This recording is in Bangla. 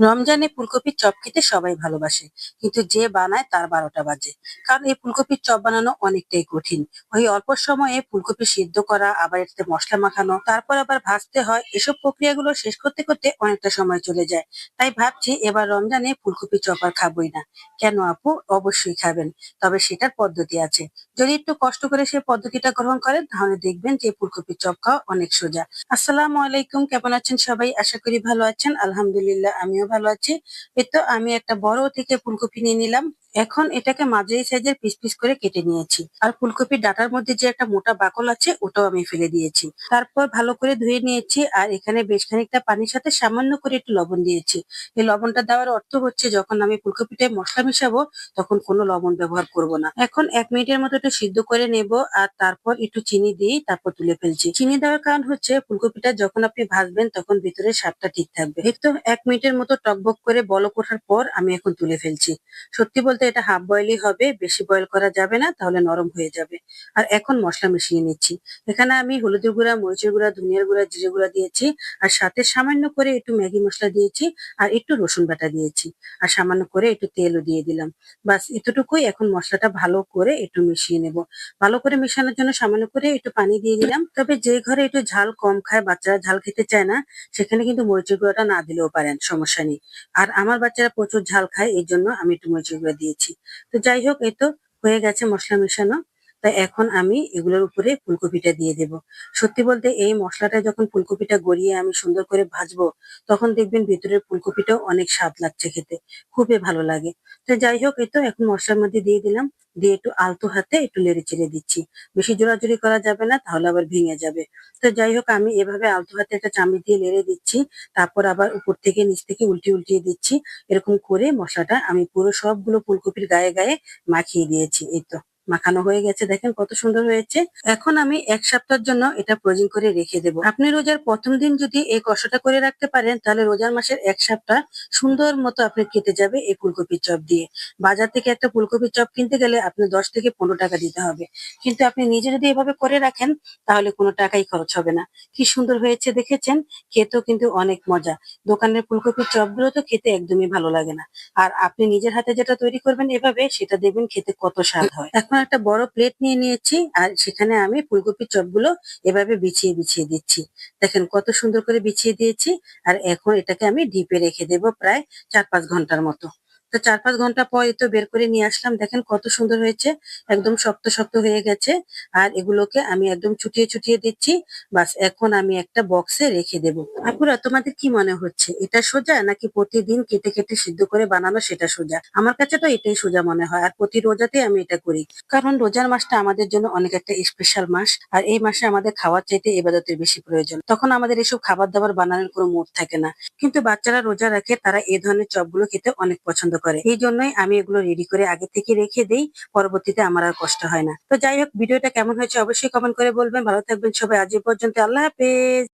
রমজানে ফুলকপির চপ খেতে সবাই ভালোবাসে, কিন্তু যে বানায় তার বারোটা বাজে। কারণ এই ফুলকপির চপ বানানো অনেকটাই কঠিন। ওই অল্প সময়ে ফুলকপি সিদ্ধ করা, আবার এটাতে মশলা মাখানো, তারপর আবার ভাজতে হয়, এসব প্রক্রিয়াগুলো শেষ করতে করতে অনেকটা সময় চলে যায়। তাই ভাবছি এবার রমজানে ফুলকপি চপ আর খাবোই না। কেন আপু? অবশ্যই খাবেন। তবে সেটার পদ্ধতি আছে। যদি একটু কষ্ট করে সেই পদ্ধতিটা গ্রহণ করেন, তাহলে দেখবেন যে ফুলকপির চপ খাওয়া অনেক সোজা। আসসালামু আলাইকুম। কেমন আছেন সবাই? আশা করি ভালো আছেন। আলহামদুলিল্লাহ, আমিও ভালো আছি। এই তো আমি একটা বড় থেকে ফুলকপি নিয়ে নিলাম। এখন এটাকে মাঝারি সাইজের পিস পিস করে কেটে নিয়েছি। আর ফুলকপির ডাটার মধ্যে যে একটা মোটা বাকল আছে, ওটাও আমি ফেলে দিয়েছি। তারপর ভালো করে ধুয়ে নিয়েছি, আর এখানে বেশ খানিকটা পানির সাথে সামান্য করে একটু লবণ দিয়েছি। এই লবণটা দেওয়ার অর্থ হচ্ছে, যখন আমি ফুলকপিটায় মশলা মিশাবো, তখন কোনো লবণ ব্যবহার করব না। এখন এক মিনিটের মতো একটু সিদ্ধ করে নেব, আর তারপর একটু চিনি দিয়ে তারপর তুলে ফেলছি। চিনি দেওয়ার কারণ হচ্ছে, ফুলকপিটা যখন আপনি ভাজবেন, তখন ভিতরে স্বাদটা ঠিক থাকবে। তো এক মিনিটের মতো টকবক করে বলক ওঠার পর আমি এখন তুলে ফেলছি। সত্যি বলতে এটা হাফ বয়েলই হবে, বেশি বয়েল করা যাবে না, তাহলে নরম হয়ে যাবে। আর এখন মশলা মিশিয়ে নিচ্ছি। এখানে আমি হলুদের গুঁড়া, মরিচের গুঁড়া, ধনিয়ার গুঁড়া, জিরে গুঁড়া দিয়েছি, আর সাথে সামান্য করে একটু ম্যাগি মশলা দিয়েছি, আর একটু রসুন বাটা দিয়েছি, আর সামান্য করে একটু তেলও দিয়ে দিলাম। বাস এতটুকুই এখন মশলাটা ভালো করে একটু মিশিয়ে নেব। ভালো করে মেশানোর জন্য সামান্য করে একটু পানি দিয়ে দিলাম, তবে যে ঘরে একটু ঝাল কম খায়, বাচ্চারা ঝাল খেতে চায় না, সেখানে কিন্তু মরিচের গুঁড়াটা না দিলেও পারেন, সমস্যা নেই। আর আমার বাচ্চারা প্রচুর ঝাল খায় এই জন্য আমি একটু মরিচের গুঁড়া দিয়েছি। তো যাই হোক এই তো হয়ে গেছে মশলা মেশানো। তাই এখন আমি এগুলোর উপরে ফুলকপিটা দিয়ে দেব। সত্যি বলতে এই মশলাটা যখন ফুলকপিটা গড়িয়ে আমি সুন্দর করে ভাজবো, তখন দেখবেন ভেতরের ফুলকপিটাও অনেক স্বাদ লাগছে খেতে, খুবই ভালো লাগে। তো যাই হোক, এই তো এখন মশলার মধ্যে দিয়ে দিলাম, দিয়ে একটু আলতো হাতে একটু লেড়ে চেড়ে দিচ্ছি। বেশি জোড়াজুড়ি করা যাবে না, তাহলে আবার ভেঙে যাবে। তো যাই হোক, আমি এভাবে আলতো হাতে একটা চামচ দিয়ে লেড়ে দিচ্ছি, তারপর আবার উপর থেকে নিচ থেকে উল্টিয়ে উল্টিয়ে দিচ্ছি। এরকম করে মশলাটা আমি পুরো সবগুলো ফুলকপির গায়ে গায়ে মাখিয়ে দিয়েছি, এই তো। মাখানো হয়ে গেছে, দেখেন কত সুন্দর হয়েছে। এখন আমি এক সপ্তাহের জন্য এটা ফ্রোজিং করে রেখে দেব। আপনি রোজার প্রথম দিন যদি এই কষাটা করে রাখতে পারেন, তাহলে রোজার মাসের এক সপ্তাহ সুন্দর মতো আপনি কেটে যাবে এই ফুলকপির চপ দিয়ে। বাজার থেকে একটা ফুলকপির চপ কিনতে গেলে আপনি দশ থেকে পনেরো টাকা দিতে হবে। কিন্তু আপনি নিজে যদি এভাবে করে রাখেন, তাহলে কোনো টাকাই খরচ হবে না। কি সুন্দর হয়েছে দেখেছেন? খেতেও কিন্তু অনেক মজা। দোকানের ফুলকপির চপগুলো তো খেতে একদমই ভালো লাগে না। আর আপনি নিজের হাতে যেটা তৈরি করবেন এভাবে, সেটা দেখবেন খেতে কত স্বাদ হয়। এখন একটা বড় প্লেট নিয়ে নিয়েছি, আর সেখানে আমি ফুলকপির চপগুলো এভাবে বিছিয়ে বিছিয়ে দিচ্ছি। দেখেন কত সুন্দর করে বিছিয়ে দিয়েছি, আর এখন এটাকে আমি ডিপে রেখে দেব প্রায় চার পাঁচ ঘণ্টার মতো। তো চার পাঁচ ঘণ্টা পর তো বের করে নিয়ে আসলাম। দেখেন কত সুন্দর হয়েছে, একদম শক্ত শক্ত হয়ে গেছে। আর এগুলোকে আমি একদম ছুটিয়ে ছুটিয়ে দিচ্ছি। বাস এখন আমি একটা বক্সে রেখে দেব। আপুরা, তোমাদের কি মনে হচ্ছে? এটা সোজা নাকি প্রতিদিন কেটে কেটে সিদ্ধ করে বানানো সেটা সোজা? আমার কাছে তো এটাই সোজা মনে হয়। আর প্রতি রোজাতে আমি এটা করি। কারণ রোজার মাসটা আমাদের জন্য অনেক একটা স্পেশাল মাস। আর এই মাসে আমাদের খাওয়ার চাইতে এবাদতের বেশি প্রয়োজন। তখন আমাদের এসব খাবার দাবার বানানোর কোনো মুড থাকে না। কিন্তু বাচ্চারা রোজা রাখে, তারা এই ধরনের চপগুলো খেতে অনেক পছন্দ করে। এই জন্যই আমি এগুলো রেডি করে আগে থেকে রেখে দিই, পরবর্তীতে আমার আর কষ্ট হয় না। তো যাই হোক, ভিডিওটা কেমন হয়েছে অবশ্যই কমেন্ট করে বলবেন। ভালো থাকবেন সবাই। আজ পর্যন্ত আল্লাহ হাফেজ।